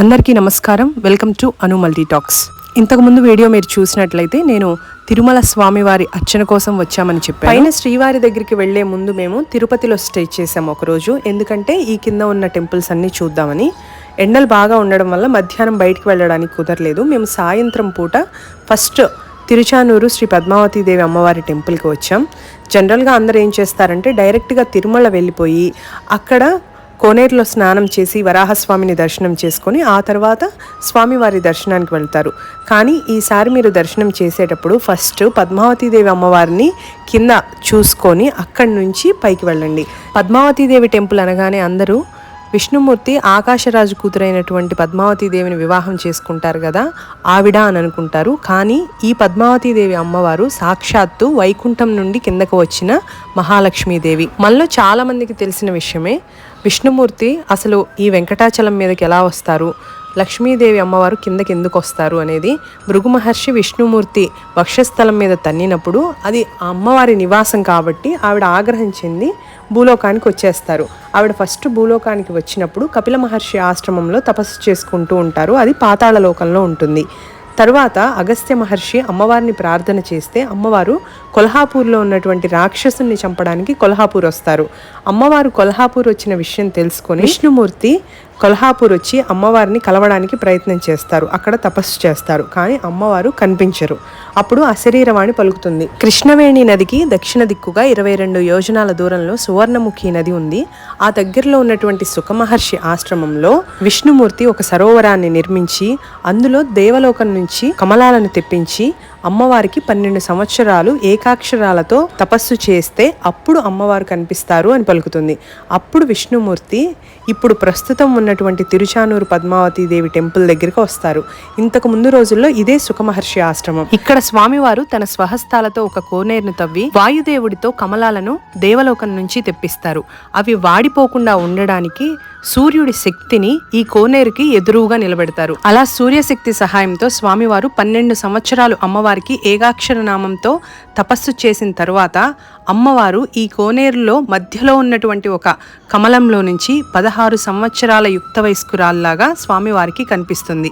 అందరికీ నమస్కారం. Welcome to Anu multi talks ఇంతకుముందు వీడియో మీరు చూసినట్లయితే నేను తిరుమల స్వామివారి అర్చన కోసం వచ్చామని చెప్పాను. పైన శ్రీవారి దగ్గరికి వెళ్ళే ముందు మేము తిరుపతిలో స్టే చేసాము ఒకరోజు. ఎందుకంటే ఈ కింద ఉన్న టెంపుల్స్ అన్నీ చూద్దామని. ఎండలు బాగా ఉండడం వల్ల మధ్యాహ్నం బయటికి వెళ్ళడానికి కుదరలేదు. మేము సాయంత్రం పూట ఫస్ట్ తిరుచానూరు శ్రీ పద్మావతీదేవి అమ్మవారి టెంపుల్కి వచ్చాం. జనరల్గా అందరూ ఏం చేస్తారంటే డైరెక్ట్గా తిరుమల వెళ్ళిపోయి అక్కడ కోనేరులో స్నానం చేసి వరాహస్వామిని దర్శనం చేసుకొని ఆ తర్వాత స్వామివారి దర్శనానికి వెళ్తారు. కానీ ఈసారి మీరు దర్శనం చేసేటప్పుడు ఫస్ట్ పద్మావతీదేవి అమ్మవారిని కింద చూసుకొని అక్కడి నుంచి పైకి వెళ్ళండి. పద్మావతీదేవి టెంపుల్ అనగానే అందరూ విష్ణుమూర్తి ఆకాశరాజు కూతురైనటువంటి పద్మావతీదేవిని వివాహం చేసుకుంటారు కదా ఆవిడ అని అనుకుంటారు. కానీ ఈ పద్మావతీదేవి అమ్మవారు సాక్షాత్తు వైకుంఠం నుండి కిందకు వచ్చిన మహాలక్ష్మీదేవి. మనలో చాలామందికి తెలిసిన విషయమే విష్ణుమూర్తి అసలు ఈ వెంకటాచలం మీదకి ఎలా వస్తారు? లక్ష్మీదేవి అమ్మవారు కిందకి ఎందుకు వస్తారు అనేది భృగు మహర్షి విష్ణుమూర్తి వక్షస్థలం మీద తన్నినప్పుడు అది ఆ అమ్మవారి నివాసం కాబట్టి ఆవిడ ఆగ్రహం చెంది భూలోకానికి వచ్చేస్తారు. ఆవిడ ఫస్ట్ భూలోకానికి వచ్చినప్పుడు కపిల మహర్షి ఆశ్రమంలో తపస్సు చేసుకుంటూ ఉంటారు. అది పాతాళ లోకంలో ఉంటుంది. తరువాత అగస్త్య మహర్షి అమ్మవారిని ప్రార్థన చేస్తే అమ్మవారు కొల్హాపూర్లో ఉన్నటువంటి రాక్షసుని చంపడానికి కొల్హాపూర్ వస్తారు. అమ్మవారు కొల్హాపూర్ వచ్చిన విషయం తెలుసుకొని విష్ణుమూర్తి కొల్హాపూర్ వచ్చి అమ్మవారిని కలవడానికి ప్రయత్నం చేస్తారు. అక్కడ తపస్సు చేస్తారు. కానీ అమ్మవారు కనిపించరు. అప్పుడు అశరీరవాణి పలుకుతుంది. కృష్ణవేణి నదికి దక్షిణ దిక్కుగా ఇరవై రెండు యోజనాల దూరంలో సువర్ణముఖి నది ఉంది. ఆ దగ్గరలో ఉన్నటువంటి సుఖమహర్షి ఆశ్రమంలో విష్ణుమూర్తి ఒక సరోవరాన్ని నిర్మించి అందులో దేవలోకం నుంచి కమలాలను తెప్పించి అమ్మవారికి పన్నెండు సంవత్సరాలు ఏకాక్షరాలతో తపస్సు చేస్తే అప్పుడు అమ్మవారు కనిపిస్తారు అని పలుకుతుంది. అప్పుడు విష్ణుమూర్తి ఇప్పుడు ప్రస్తుతం ఉన్నటువంటి తిరుచానూరు పద్మావతి దేవి టెంపుల్ దగ్గరికి వస్తారు. ఇంతకు ముందు రోజుల్లో ఇదే సుఖమహర్షి ఆశ్రమం. ఇక్కడ స్వామివారు తన స్వహస్తాలతో ఒక కోనేరును తవ్వి వాయుదేవుడితో కమలాలను దేవలోకం నుంచి తెప్పిస్తారు. అవి వాడిపోకుండా ఉండడానికి సూర్యుడి శక్తిని ఈ కోనేరుకి ఎదురుగా నిలబెడతారు. అలా సూర్యశక్తి సహాయంతో స్వామివారు పన్నెండు సంవత్సరాలు అమ్మవారికి ఏకాక్షర నామంతో తపస్సు చేసిన తరువాత అమ్మవారు ఈ కోనేరులో మధ్యలో ఉన్నటువంటి ఒక కమలంలో నుంచి పదహారు సంవత్సరాల యుక్త వయస్కురాల్లాగా స్వామివారికి కనిపిస్తుంది.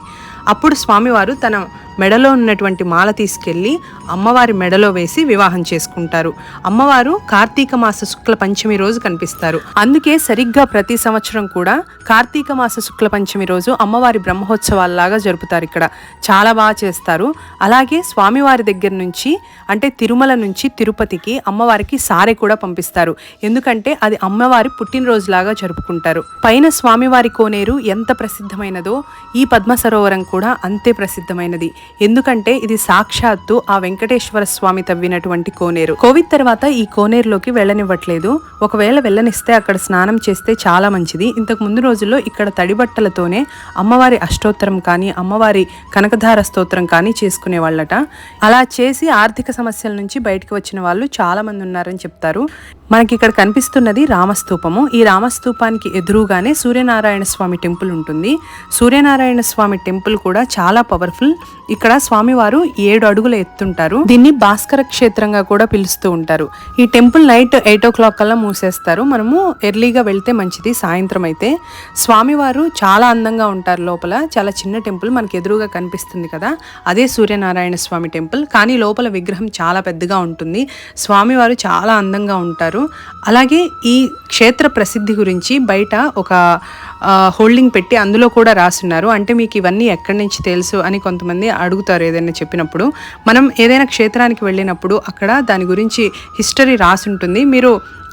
అప్పుడు స్వామివారు తన మెడలో ఉన్నటువంటి మాల తీసుకెళ్ళి అమ్మవారి మెడలో వేసి వివాహం చేసుకుంటారు. అమ్మవారు కార్తీక మాస శుక్ల పంచమి రోజు కనిపిస్తారు. అందుకే సరిగ్గా ప్రతి సంవత్సరం కూడా కార్తీక మాస శుక్ల పంచమి రోజు అమ్మవారి బ్రహ్మోత్సవాల్లాగా జరుపుతారు ఇక్కడ. చాలా బాగా చేస్తారు. అలాగే స్వామివారి దగ్గర నుంచి అంటే తిరుమల నుంచి తిరుపతికి అమ్మవారికి సారె కూడా పంపిస్తారు. ఎందుకంటే అది అమ్మవారి పుట్టినరోజులాగా జరుపుకుంటారు. పైన స్వామివారి కోనేరు ఎంత ప్రసిద్ధమైనదో ఈ పద్మ సరోవరం కూడా అంతే ప్రసిద్ధమైనది. ఎందుకంటే ఇది సాక్షాత్తు ఆ వెంకటేశ్వర స్వామి తవ్వినటువంటి కోనేరు. కోవిడ్ తర్వాత ఈ కోనేరులోకి వెళ్ళనివ్వట్లేదు. ఒకవేళ వెళ్ళనిస్తే అక్కడ స్నానం చేస్తే చాలా మంచిది. ఇంతకు ముందు రోజుల్లో ఇక్కడ తడి బట్టలతోనే అమ్మవారి అష్టోత్తరం కానీ అమ్మవారి కనకధార స్తోత్రం కానీ చేసుకునే వాళ్ళట అలా చేసి ఆర్థిక సమస్యల నుంచి బయటకు వచ్చిన వాళ్ళు చాలా మంది ఉన్నారని చెప్తారు. మనకి ఇక్కడ కనిపిస్తున్నది రామస్తూపము. ఈ రామస్తూపానికి ఎదురుగానే సూర్యనారాయణ స్వామి టెంపుల్ ఉంటుంది. సూర్యనారాయణ స్వామి టెంపుల్ కూడా చాలా పవర్ఫుల్. ఇక్కడ స్వామివారు ఏడు అడుగుల ఎత్తుంటారు. దీన్ని భాస్కర క్షేత్రంగా కూడా పిలుస్తూ ఉంటారు. ఈ temple night eight o'clock కల్లా మూసేస్తారు. మనము ఎర్లీగా వెళ్తే మంచిది. సాయంత్రం అయితే స్వామివారు చాలా అందంగా ఉంటారు లోపల. చాలా చిన్న టెంపుల్ మనకి ఎదురుగా కనిపిస్తుంది కదా. అదే సూర్యనారాయణ స్వామి టెంపుల్. కానీ లోపల విగ్రహం చాలా పెద్దగా ఉంటుంది. స్వామివారు చాలా అందంగా ఉంటారు. అలాగే ఈ క్షేత్ర ప్రసిద్ధి గురించి బయట ఒక హోల్డింగ్ పెట్టి అందులో కూడా రాసున్నారు. అంటే మీకు ఇవన్నీ ఎక్కడి నుంచి తెలుసు అని కొంతమంది అడుగుతారు ఏదైనా చెప్పినప్పుడు. మనం ఏదైనా క్షేత్రానికి వెళ్ళినప్పుడు అక్కడ దాని గురించి హిస్టరీ రాసి ఉంటుంది మీరు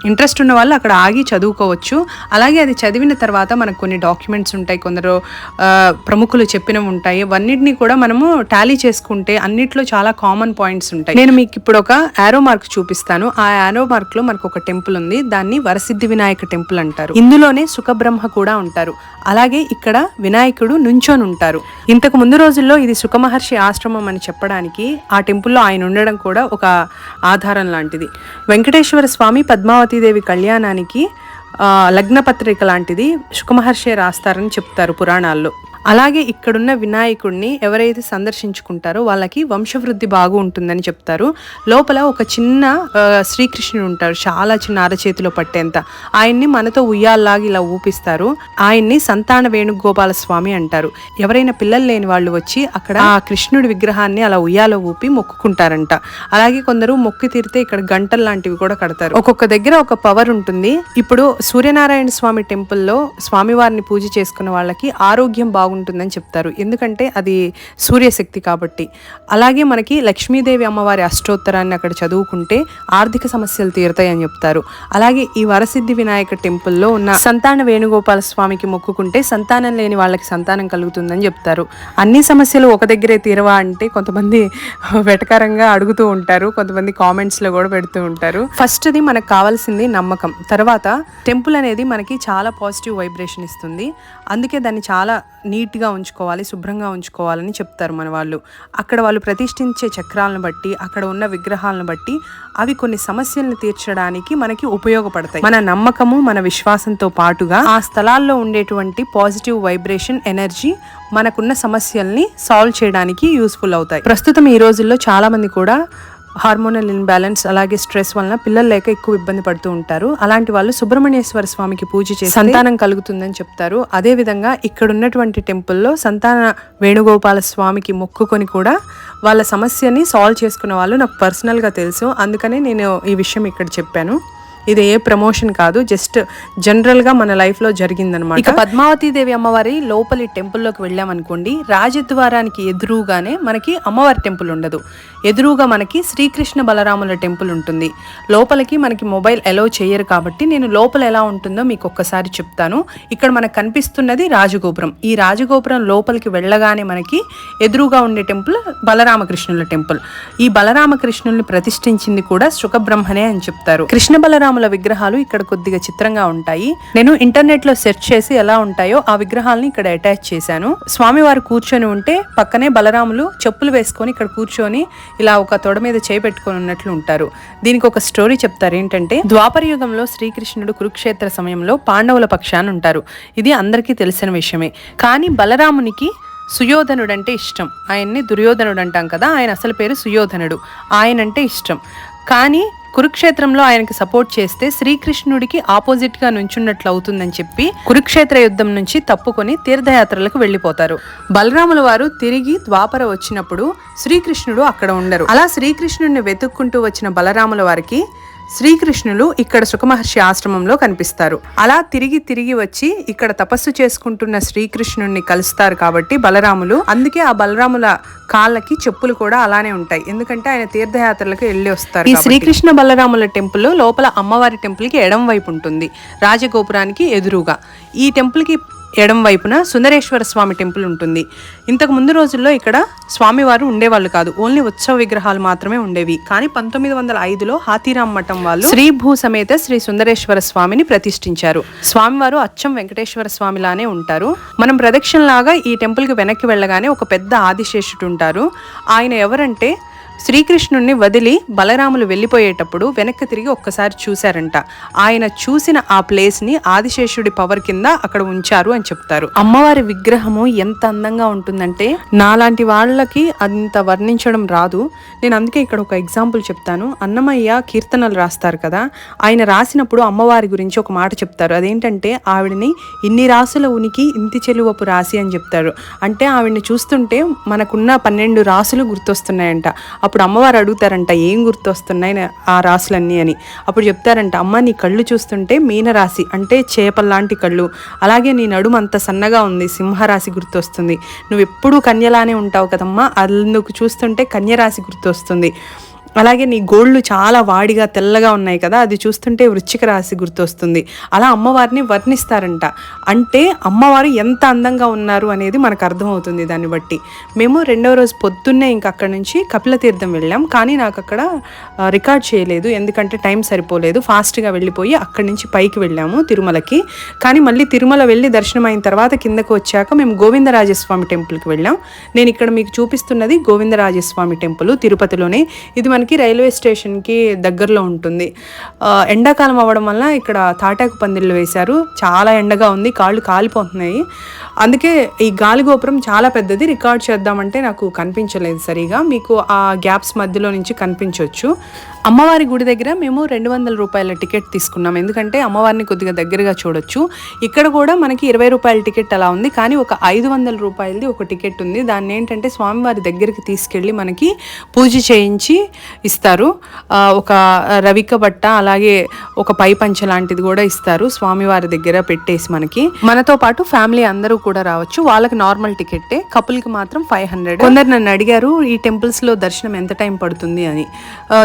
ఇంట్రెస్ట్ ఉన్న వాళ్ళు అక్కడ ఆగి చదువుకోవచ్చు. అలాగే అది చదివిన తర్వాత మనకు కొన్ని డాక్యుమెంట్స్ ఉంటాయి కొందరు ప్రముఖులు చెప్పినవి ఉంటాయి. అవన్నిటిని కూడా మనము టాలీ చేసుకుంటే అన్నిట్లో చాలా కామన్ పాయింట్స్ ఉంటాయి. నేను మీకు ఇప్పుడు ఒక యారో మార్క్ చూపిస్తాను. ఆ యారో మార్క్లో మనకు ఒక టెంపుల్ ఉంది. దాన్ని వరసిద్ధి వినాయక టెంపుల్ అంటారు. ఇందులోనే సుఖబ్రహ్మ కూడా ఉంటారు. అలాగే ఇక్కడ వినాయకుడు నుంచొని ఉంటారు. ఇంతకు ముందు రోజుల్లో ఇది సుఖమహర్షి ఆశ్రమం అని చెప్పడానికి ఆ టెంపుల్లో ఆయన ఉండడం కూడా ఒక ఆధారం లాంటిది. వెంకటేశ్వర స్వామి పద్మావతి సతీదేవి కళ్యాణానికి ఆ, లగ్న పత్రిక లాంటిది సుఖమహర్షి రాస్తారని చెప్తారు పురాణాల్లో. అలాగే ఇక్కడున్న వినాయకుడిని ఎవరైతే సందర్శించుకుంటారో వాళ్ళకి వంశవృద్ధి బాగు ఉంటుందని చెప్తారు. లోపల ఒక చిన్న శ్రీకృష్ణుడు ఉంటారు చాలా చిన్న అరచేతిలో పట్టేంత. ఆయన్ని మనతో ఉయ్యాల్లాగా ఇలా ఊపిస్తారు. ఆయన్ని సంతాన వేణుగోపాల స్వామి అంటారు. ఎవరైనా పిల్లలు లేని వాళ్ళు వచ్చి అక్కడ ఆ కృష్ణుడి విగ్రహాన్ని అలా ఉయ్యాలో ఊపి మొక్కుకుంటారంట. అలాగే కొందరు మొక్కి తీరితే ఇక్కడ గంటలు లాంటివి కూడా కడతారు. ఒక్కొక్క దగ్గర ఒక పవర్ ఉంటుంది. ఇప్పుడు సూర్యనారాయణ స్వామి టెంపుల్లో స్వామివారిని పూజ చేసుకున్న వాళ్ళకి ఆరోగ్యం బాగుంటుందని చెప్తారు. ఎందుకంటే అది సూర్యశక్తి కాబట్టి. అలాగే మనకి లక్ష్మీదేవి అమ్మవారి అష్టోత్తరాన్ని అక్కడ చదువుకుంటే ఆర్థిక సమస్యలు తీరుతాయని చెప్తారు. అలాగే ఈ వరసిద్ధి వినాయక టెంపుల్లో ఉన్న సంతాన వేణుగోపాల స్వామికి మొక్కుకుంటే సంతానం లేని వాళ్ళకి సంతానం కలుగుతుందని చెప్తారు. అన్ని సమస్యలు ఒక దగ్గరే తీరవా అంటే కొంతమంది వెటకారంగా అడుగుతూ ఉంటారు. కొంతమంది కామెంట్స్లో కూడా పెడుతూ ఉంటారు. ఫస్ట్ది మనకు కావాల్సింది నమ్మకం. తర్వాత టెంపుల్ అనేది మనకి చాలా పాజిటివ్ వైబ్రేషన్ ఇస్తుంది. అందుకే దాన్ని చాలా నీట్ నీట్గా ఉంచుకోవాలి శుభ్రంగా ఉంచుకోవాలని చెప్తారు మన వాళ్ళు. అక్కడ వాళ్ళు ప్రతిష్ఠించే చక్రాలను బట్టి అక్కడ ఉన్న విగ్రహాలను బట్టి అవి కొన్ని సమస్యలను తీర్చడానికి మనకి ఉపయోగపడతాయి. మన నమ్మకము మన విశ్వాసంతో పాటుగా ఆ స్థలాల్లో ఉండేటువంటి పాజిటివ్ వైబ్రేషన్ ఎనర్జీ మనకున్న సమస్యల్ని సాల్వ్ చేయడానికి యూస్ఫుల్ అవుతాయి. ప్రస్తుతం ఈ రోజుల్లో చాలామంది కూడా హార్మోనల్ ఇన్బ్యాలెన్స్ అలాగే స్ట్రెస్ వలన పిల్లలు లేక ఎక్కువ ఇబ్బంది పడుతూ ఉంటారు. అలాంటి వాళ్ళు సుబ్రహ్మణ్యేశ్వర స్వామికి పూజ చేసి సంతానం కలుగుతుందని చెప్తారు. అదే విధంగా ఇక్కడ ఉన్నటువంటి టెంపుల్లో సంతాన వేణుగోపాల స్వామికి మొక్కుకొని కూడా వాళ్ళ సమస్యని సాల్వ్ చేసుకున్న వాళ్ళు నాకు పర్సనల్గా తెలుసు. అందుకనే నేను ఈ విషయం ఇక్కడ చెప్పాను. ఇది ఏ ప్రమోషన్ కాదు జస్ట్ జనరల్గా మన లైఫ్లో జరిగిందనమాట. ఇక పద్మావతి దేవి అమ్మవారి లోపలి టెంపుల్లోకి వెళ్ళామనుకోండి రాజద్వారానికి ఎదురుగానే మనకి అమ్మవారి టెంపుల్ ఉండదు. ఎదురుగా మనకి శ్రీకృష్ణ బలరాముల టెంపుల్ ఉంటుంది. లోపలికి మనకి మొబైల్ అలో చేయరు కాబట్టి నేను లోపల ఎలా ఉంటుందో మీకు ఒక్కసారి చెప్తాను. ఇక్కడ మనకు కనిపిస్తున్నది రాజగోపురం. ఈ రాజగోపురం లోపలికి వెళ్ళగానే మనకి ఎదురుగా ఉండే టెంపుల్ బలరామకృష్ణుల టెంపుల్. ఈ బలరామకృష్ణుల్ని ప్రతిష్ఠించింది కూడా శుకబ్రహ్మనే అని చెప్తారు. కృష్ణ బలరాముల విగ్రహాలు ఇక్కడ కొద్దిగా చిత్రంగా ఉంటాయి. నేను ఇంటర్నెట్లో సెర్చ్ చేసి ఎలా ఉంటాయో ఆ విగ్రహాలని ఇక్కడ అటాచ్ చేశాను. స్వామివారు కూర్చొని ఉంటే పక్కనే బలరాములు చెప్పులు వేసుకొని ఇక్కడ కూర్చొని ఇలా ఒక తొడ మీద చేయి పెట్టుకొని ఉన్నట్లు ఉంటారు. దీనికి ఒక స్టోరీ చెప్తారు. ఏంటంటే ద్వాపర యుగంలో శ్రీకృష్ణుడు కురుక్షేత్ర సమయంలో పాండవుల పక్షాన్ని ఉంటారు. ఇది అందరికీ తెలిసిన విషయమే. కానీ బలరామునికి సుయోధనుడు అంటే ఇష్టం. ఆయన్ని దుర్యోధనుడు అంటాం కదా ఆయన అసలు పేరు సుయోధనుడు. ఆయన అంటే ఇష్టం. కానీ కురుక్షేత్రంలో ఆయనకి సపోర్ట్ చేస్తే శ్రీకృష్ణుడికి ఆపోజిట్గా నుంచున్నట్లు అవుతుందని చెప్పి కురుక్షేత్ర యుద్ధం నుంచి తప్పుకొని తీర్థయాత్రలకు వెళ్ళిపోతారు. బలరాముల వారు తిరిగి ద్వాపర వచ్చినప్పుడు శ్రీకృష్ణుడు అక్కడ ఉండరు. అలా శ్రీకృష్ణుడిని వెతుక్కుంటూ వచ్చిన బలరాముల వారికి శ్రీకృష్ణులు ఇక్కడ సుఖమహర్షి ఆశ్రమంలో కనిపిస్తారు. అలా తిరిగి తిరిగి వచ్చి ఇక్కడ తపస్సు చేసుకుంటున్న శ్రీకృష్ణుడిని కలుస్తారు కాబట్టి బలరాములు. అందుకే ఆ బలరాముల కాళ్ళకి చెప్పులు కూడా అలానే ఉంటాయి. ఎందుకంటే ఆయన తీర్థయాత్రలకు వెళ్ళి వస్తారు ఈ శ్రీకృష్ణ బలరాముల టెంపుల్ లోపల అమ్మవారి టెంపుల్కి ఎడం వైపు ఉంటుంది. రాజగోపురానికి ఎదురుగా. ఈ టెంపుల్కి ఎడం వైపున సుందరేశ్వర స్వామి టెంపుల్ ఉంటుంది. ఇంతకు ముందు రోజుల్లో ఇక్కడ స్వామివారు ఉండేవాళ్ళు కాదు. ఓన్లీ ఉత్సవ విగ్రహాలు మాత్రమే ఉండేవి. కానీ పంతొమ్మిది వందల ఐదులో హాతీరామ్ మఠం వాళ్ళు శ్రీ భూ సమేత శ్రీ సుందరేశ్వర స్వామిని ప్రతిష్ఠించారు. స్వామివారు అచ్చం వెంకటేశ్వర స్వామిలానే ఉంటారు. మనం ప్రదక్షిణలాగా ఈ టెంపుల్కి వెనక్కి వెళ్ళగానే ఒక పెద్ద ఆదిశేషుడు ఉంటారు. ఆయన ఎవరంటే శ్రీకృష్ణుణ్ణి వదిలి బలరాములు వెళ్ళిపోయేటప్పుడు వెనక్కి తిరిగి ఒక్కసారి చూశారంట. ఆయన చూసిన ఆ ప్లేస్ని ఆదిశేషుడి పవర్ కింద అక్కడ ఉంచారు అని చెప్తారు. అమ్మవారి విగ్రహము ఎంత అందంగా ఉంటుందంటే నాలాంటి వాళ్ళకి అంత వర్ణించడం రాదు. నేను అందుకే ఇక్కడ ఒక ఎగ్జాంపుల్ చెప్తాను. అన్నమయ్య కీర్తనలు రాస్తారు కదా ఆయన రాసినప్పుడు అమ్మవారి గురించి ఒక మాట చెప్తారు. అదేంటంటే ఆవిడని ఇన్ని రాసుల ఉనికి ఇంతి చెలువపు రాసి అని చెప్తారు. అంటే ఆవిడని చూస్తుంటే మనకున్న పన్నెండు రాసులు గుర్తొస్తున్నాయంట. అప్పుడు అమ్మవారు అడుగుతారంట ఏం గుర్తొస్తున్నాయి ఆ రాసులన్నీ అని. అప్పుడు చెప్తారంట అమ్మ నీ కళ్ళు చూస్తుంటే మీనరాశి అంటే చేపల్లాంటి కళ్ళు. అలాగే నీ నడుము అంత సన్నగా ఉంది సింహరాశి గుర్తొస్తుంది. నువ్వు ఎప్పుడూ కన్యలానే ఉంటావు కదమ్మా. అందుకు చూస్తుంటే కన్యరాశి గుర్తొస్తుంది. అలాగే నీ గోళ్ళు చాలా వాడిగా తెల్లగా ఉన్నాయి కదా అది చూస్తుంటే వృశ్చిక రాశి గుర్తొస్తుంది. అలా అమ్మవారిని వర్ణిస్తారంట. అంటే అమ్మవారు ఎంత అందంగా ఉన్నారు అనేది మనకు అర్థమవుతుంది దాన్ని బట్టి. మేము రెండవ రోజు పొద్దున్నే ఇంక అక్కడ నుంచి కపిల తీర్థం వెళ్ళాం. కానీ నాకు అక్కడ రికార్డ్ చేయలేదు. ఎందుకంటే టైం సరిపోలేదు. ఫాస్ట్గా వెళ్ళిపోయి అక్కడి నుంచి పైకి వెళ్ళాము తిరుమలకి. కానీ మళ్ళీ తిరుమల వెళ్ళి దర్శనం అయిన తర్వాత కిందకు వచ్చాక మేము గోవిందరాజస్వామి టెంపుల్కి వెళ్ళాం. నేను ఇక్కడ మీకు చూపిస్తున్నది గోవిందరాజస్వామి టెంపుల్ తిరుపతిలోనే. ఇది మనకి మనకి రైల్వే స్టేషన్కి దగ్గరలో ఉంటుంది. ఎండాకాలం అవ్వడం వల్ల ఇక్కడ తాటాకు పందిళ్ళు వేశారు. చాలా ఎండగా ఉంది. కాళ్ళు కాలిపోతున్నాయి. అందుకే ఈ గాలి గోపురం చాలా పెద్దది. రికార్డ్ చేద్దామంటే నాకు కనిపించలేదు సరిగా. మీకు ఆ గ్యాప్స్ మధ్యలో నుంచి కనిపించవచ్చు అమ్మవారి గుడి దగ్గర మేము రెండు వందల రూపాయల టికెట్ తీసుకున్నాం. ఎందుకంటే అమ్మవారిని కొద్దిగా దగ్గరగా చూడొచ్చు. ఇక్కడ కూడా మనకి ఇరవై రూపాయల టికెట్ అలా ఉంది. కానీ ఒక ఐదు వందల రూపాయలది ఒక టికెట్ ఉంది. దాన్ని ఏంటంటే స్వామివారి దగ్గరికి తీసుకెళ్ళి మనకి పూజ చేయించి ఇస్తారు. ఆ, ఒక రవిక బట్ట అలాగే ఒక పై పంచ లాంటిది కూడా ఇస్తారు. స్వామివారి దగ్గర పెట్టేసి మనకి. మనతో పాటు ఫ్యామిలీ అందరూ కూడా రావచ్చు. వాళ్ళకి నార్మల్ టికెట్టే. కపుల్కి మాత్రం ఫైవ్ హండ్రెడ్. కొందరు నన్ను అడిగారు ఈ టెంపుల్స్లో దర్శనం ఎంత టైం పడుతుంది? అని.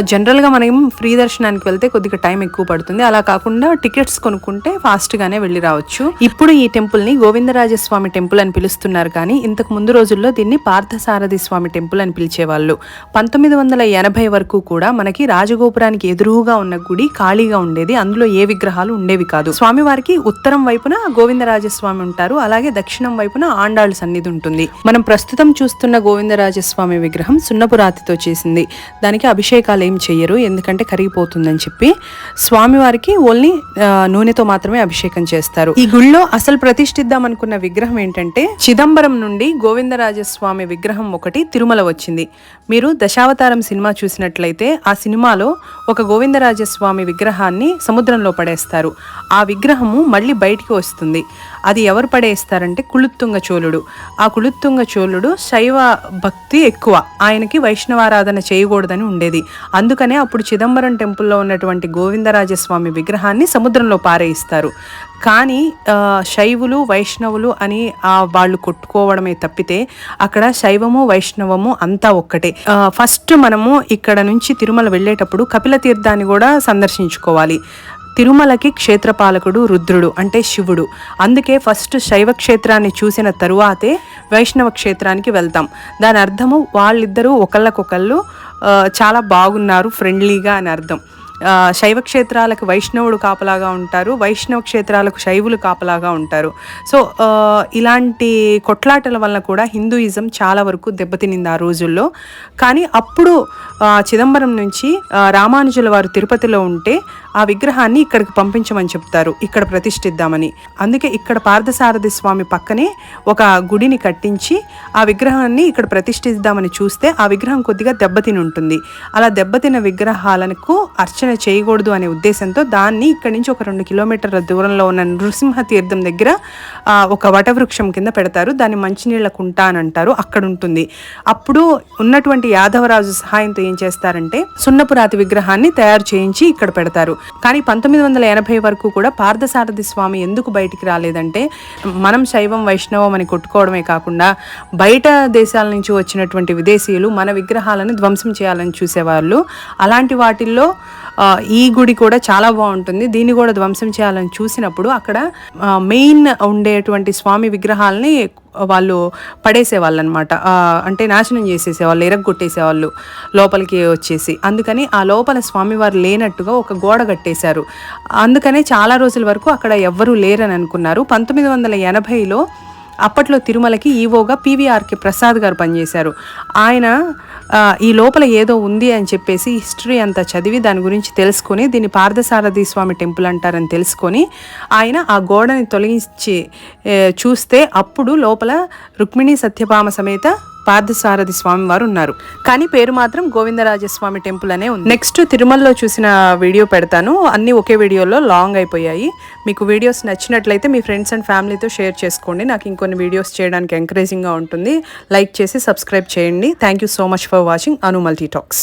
జనరల్గా జనరల్గా మనం ఫ్రీ దర్శనానికి వెళ్తే కొద్దిగా టైం ఎక్కువ పడుతుంది. అలా కాకుండా టికెట్స్ కొనుక్కుంటే ఫాస్ట్ గానే వెళ్ళి రావచ్చు. ఇప్పుడు ఈ టెంపుల్ని గోవిందరాజస్వామి టెంపుల్ అని పిలుస్తున్నారు కానీ ఇంతకు ముందు రోజుల్లో దీన్ని పార్థసారథి స్వామి టెంపుల్ అని పిలిచేవాళ్ళు. పంతొమ్మిది వందల ఎనభై వరకు కూడా మనకి రాజగోపురానికి ఎదురుగా ఉన్న గుడి ఖాళీగా ఉండేది. అందులో ఏ విగ్రహాలు ఉండేవి కాదు. స్వామివారికి ఉత్తరం వైపున గోవిందరాజస్వామి ఉంటారు. అలాగే దక్షిణం వైపున ఆండాళ్ళ సన్నిధి ఉంటుంది. మనం ప్రస్తుతం చూస్తున్న గోవిందరాజస్వామి విగ్రహం సున్నపు రాతితో చేసింది. దానికి అభిషేకాలు ఏం చెయ్యరు. ఎందుకంటే కరిగిపోతుందని చెప్పి స్వామివారికి ఓన్లీ నూనెతో మాత్రమే అభిషేకం చేస్తారు. ఈ గుళ్ళో అసలు ప్రతిష్ఠిద్దాం అనుకున్న విగ్రహం ఏంటంటే చిదంబరం నుండి గోవిందరాజస్వామి విగ్రహం ఒకటి తిరుమల వచ్చింది. మీరు దశావతారం సినిమా చూసినట్లయితే ఆ సినిమాలో ఒక గోవిందరాజస్వామి విగ్రహాన్ని సముద్రంలో పడేస్తారు. ఆ విగ్రహము మళ్ళీ బయటికి వస్తుంది. అది ఎవరు పడేస్తారంటే కుళుత్తుంగ చోళుడు. ఆ కుళుత్తుంగ చోళుడు శైవ భక్తి ఎక్కువ. ఆయనకి వైష్ణవారాధన చేయకూడదని ఉండేది. అందుకనే అప్పుడు చిదంబరం టెంపుల్లో ఉన్నటువంటి గోవిందరాజస్వామి విగ్రహాన్ని సముద్రంలో పారేయిస్తారు. కానీ శైవులు వైష్ణవులు అని ఆ వాళ్ళు కొట్టుకోవడమే తప్పితే అక్కడ శైవము వైష్ణవము అంతా ఒక్కటే. ఫస్ట్ మనము ఇక్కడ నుంచి తిరుమల వెళ్ళేటప్పుడు కపిల తీర్థాన్ని కూడా సందర్శించుకోవాలి. తిరుమలకి క్షేత్రపాలకుడు రుద్రుడు అంటే శివుడు. అందుకే ఫస్ట్ శైవ క్షేత్రాన్ని చూసిన తరువాతే వైష్ణవ క్షేత్రానికి వెళ్తాం. దాని అర్థము వాళ్ళిద్దరూ ఒకళ్ళకొకళ్ళు చాలా బాగున్నారు ఫ్రెండ్లీగా అని అర్థం. శైవ క్షేత్రాలకు వైష్ణవుడు కాపలాగా ఉంటారు వైష్ణవ క్షేత్రాలకు శైవులు కాపలాగా ఉంటారు. సో ఇలాంటి కొట్లాటల వల్ల కూడా హిందూయిజం చాలా వరకు దెబ్బతినింది ఆ రోజుల్లో. కానీ అప్పుడు చిదంబరం నుంచి రామానుజుల వారు తిరుపతిలో ఉంటే ఆ విగ్రహాన్ని ఇక్కడికి పంపించమని చెప్తారు. ఇక్కడ ప్రతిష్ఠిద్దామని. అందుకే ఇక్కడ పార్థసారథి స్వామి పక్కనే ఒక గుడిని కట్టించి ఆ విగ్రహాన్ని ఇక్కడ ప్రతిష్ఠిద్దామని చూస్తే ఆ విగ్రహం కొద్దిగా దెబ్బతిని ఉంటుంది అలా దెబ్బతిన విగ్రహాలకు అర్చన చేయకూడదు అనే ఉద్దేశంతో దాన్ని ఇక్కడి నుంచి ఒక రెండు కిలోమీటర్ల దూరంలో ఉన్న నృసింహ తీర్థం దగ్గర ఒక వటవృక్షం కింద పెడతారు. దాన్ని మంచినీళ్ళ కుంట అని అంటారు. అక్కడ ఉంటుంది. అప్పుడు ఉన్నటువంటి యాదవరాజు సహాయంతో ఏం చేస్తారంటే సున్నపురాతి విగ్రహాన్ని తయారు చేయించి ఇక్కడ పెడతారు. కానీ పంతొమ్మిది వందల ఎనభై వరకు కూడా పార్థసారథి స్వామి ఎందుకు బయటికి రాలేదంటే మనం శైవం వైష్ణవం అని కొట్టుకోవడమే కాకుండా బయట దేశాల నుంచి వచ్చినటువంటి విదేశీయులు మన విగ్రహాలను ధ్వంసం చేయాలని చూసేవాళ్ళు. అలాంటి వాటిల్లో ఈ గుడి కూడా చాలా బాగుంటుంది. దీన్ని కూడా ధ్వంసం చేయాలని చూసినప్పుడు అక్కడ మెయిన్ ఉండేటువంటి స్వామి విగ్రహాలని వాళ్ళు పడేసేవాళ్ళు అనమాట అంటే నాశనం చేసేసేవాళ్ళు ఎరగొట్టేసేవాళ్ళు లోపలికి వచ్చేసి. అందుకని ఆ లోపల స్వామివారు లేనట్టుగా ఒక గోడ కట్టేశారు. అందుకనే చాలా రోజుల వరకు అక్కడ ఎవ్వరూ లేరని అనుకున్నారు. పంతొమ్మిది వందల ఎనభైలో అప్పట్లో తిరుమలకి ఈవోగా పీవీఆర్కి ప్రసాద్ గారు పనిచేశారు. ఆయన ఈ లోపల ఏదో ఉంది అని చెప్పేసి హిస్టరీ అంతా చదివి దాని గురించి తెలుసుకొని దీన్ని పార్థసారథి స్వామి టెంపుల్ అంటారని తెలుసుకొని ఆయన ఆ గోడని తొలగించి చూస్తే అప్పుడు లోపల రుక్మిణి సత్యభామ సమేత పార్థసారథి స్వామి వారు ఉన్నారు. కానీ పేరు మాత్రం గోవిందరాజస్వామి టెంపుల్ అనే ఉంది. నెక్స్ట్ తిరుమలలో చూసిన వీడియో పెడతాను. అన్ని ఒకే వీడియోలో లాంగ్ అయిపోయాయి. మీకు వీడియోస్ నచ్చినట్లయితే మీ ఫ్రెండ్స్ అండ్ ఫ్యామిలీతో షేర్ చేసుకోండి. నాకు ఇంకొన్ని వీడియోస్ చేయడానికి ఎంకరేజింగ్గా ఉంటుంది. లైక్ చేసి సబ్స్క్రైబ్ చేయండి. Thank you so much for watching. Anu multi talks.